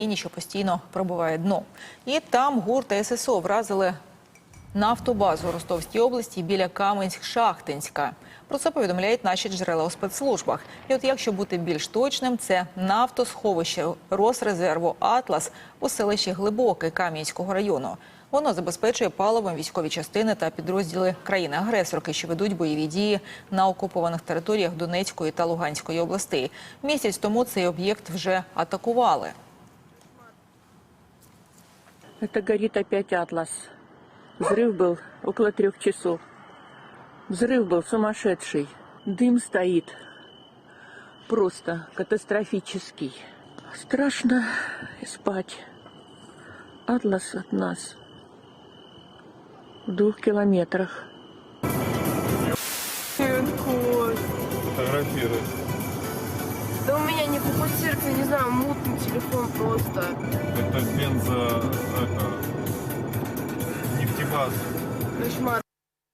Україні, що постійно пробиває дно. І там ГУР та ССО вразили нафтобазу Ростовській області біля Каменськ-Шахтинська. Про це повідомляють наші джерела у спецслужбах. І от якщо бути більш точним, це нафтосховище Росрезерву Атлас у селищі Глибоке Кам'янського району. Воно забезпечує паливом військові частини та підрозділи країни-агресорки, що ведуть бойові дії на окупованих територіях Донецької та Луганської областей. Місяць тому цей об'єкт вже атакували. Это горит опять Атлас. Взрыв был около трех часов. Взрыв был сумасшедший. Дым стоит. Просто катастрофический. Страшно спать. Атлас от нас в двух километрах. фотографирует. Да у меня не фокусируется, не знаю, мутный телефон просто. lazım. Kış